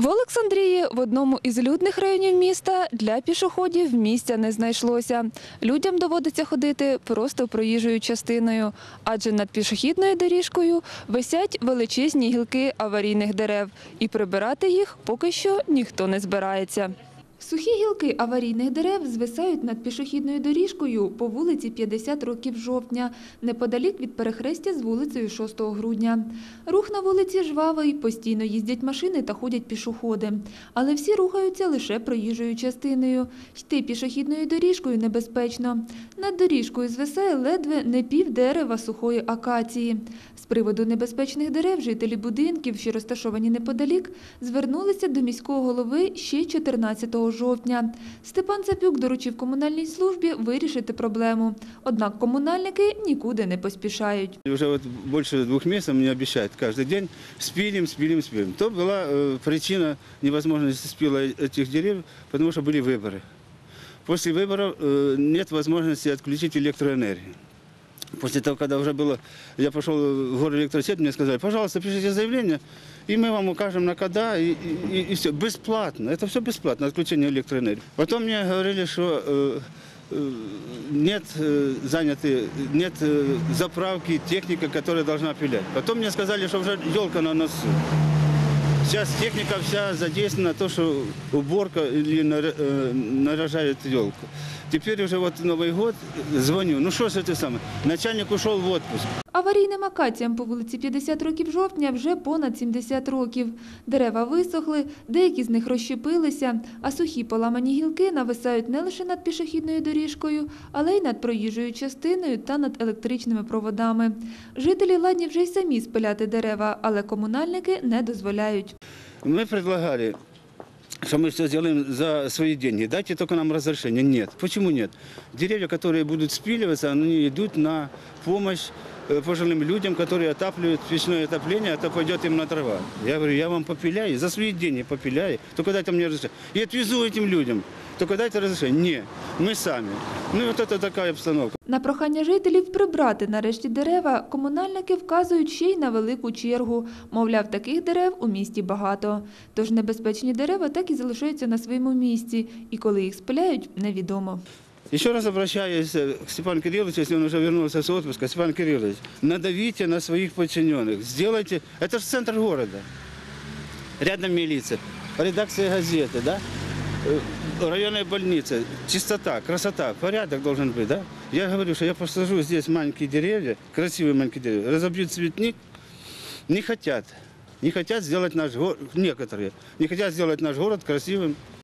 В Олександрії в одному із людних районів міста для пішоходів місця не знайшлося. Людям доводиться ходити просто проїжджою частиною, адже над пішохідною доріжкою висять величезні гілки аварійних дерев, і прибирати їх поки що ніхто не збирається. Сухі гілки аварійних дерев звисають над пішохідною доріжкою по вулиці 50 років жовтня, неподалік від перехрестя з вулицею 6 грудня. Рух на вулиці жвавий, постійно їздять машини та ходять пішоходи. Але всі рухаються лише проїжджою частиною. Йти пішохідною доріжкою небезпечно. Над доріжкою звисає ледве не пів дерева сухої акації. З приводу небезпечних дерев жителі будинків, що розташовані неподалік, звернулися до міського голови ще 14 жовтня Степан Цапюк доручив комунальній службі вирішити проблему. Однак комунальники нікуди не поспішають. И Уже вот больше двух месяцев мне обещают каждый день спилим, спилим, спилим. То была э, причина невозможности спила этих деревьев, потому что были выборы. После выборов э, нет возможности отключить электроэнергию. После того, когда уже было, я пошел в город электросеть, мне сказали, пожалуйста, пишите заявление, и мы вам укажем на когда, и, и, и все, бесплатно, это все бесплатно, отключение электроэнергии. Потом мне говорили, что э, э, нет э, заняты, нет э, заправки, техника, которая должна пилять. Потом мне сказали, что уже елка на носу. Сейчас техника вся задействована на то, что уборка или нар- э, наряжает елку. Теперь уже вот Новый год, звоню, ну что ж это самое, начальник ушел в отпуск. Аварійним акаціям по вулиці 50 років жовтня вже понад 70 років. Дерева висохли, деякі з них розщепилися, а сухі поламані гілки нависають не лише над пішохідною доріжкою, але й над проїжджою частиною та над електричними проводами. Жителі ладні вже й самі спиляти дерева, але комунальники не дозволяють. Мы предлагали, что мы все сделаем за свои деньги. Дайте только нам разрешение. Нет. Почему нет? Деревья, которые будут спиливаться, они идут на помощь э, пожилым людям, которые отапливают печное отопление, это пойдет им на дрова. Я говорю, я вам попиляю, за свои деньги попиляю, только дайте мне разрешение. И отвезу этим людям. Только дайте разрешение. Нет, мы сами. Ну и вот это такая обстановка. На прохання жителів прибрати нарешті дерева, комунальники вказують ще й на велику чергу. Мовляв, таких дерев у місті багато. Тож небезпечні дерева так і залишаються на своєму місці, і коли їх спиляють, невідомо. Еще раз обращаюсь э, к Степану Кирилловичу, если он уже вернулся с отпуска. Степан Кириллович, надавите на своих подчиненных, сделайте... Это же центр города. Рядом милиция, редакция газеты, да? Э, районная больница, чистота, красота, порядок должен быть, да? Я говорю, что я посажу здесь маленькие деревья, красивые маленькие деревья, разобью цветник. Не хотят. Не хотят сделать наш город, некоторые, не хотят сделать наш город красивым.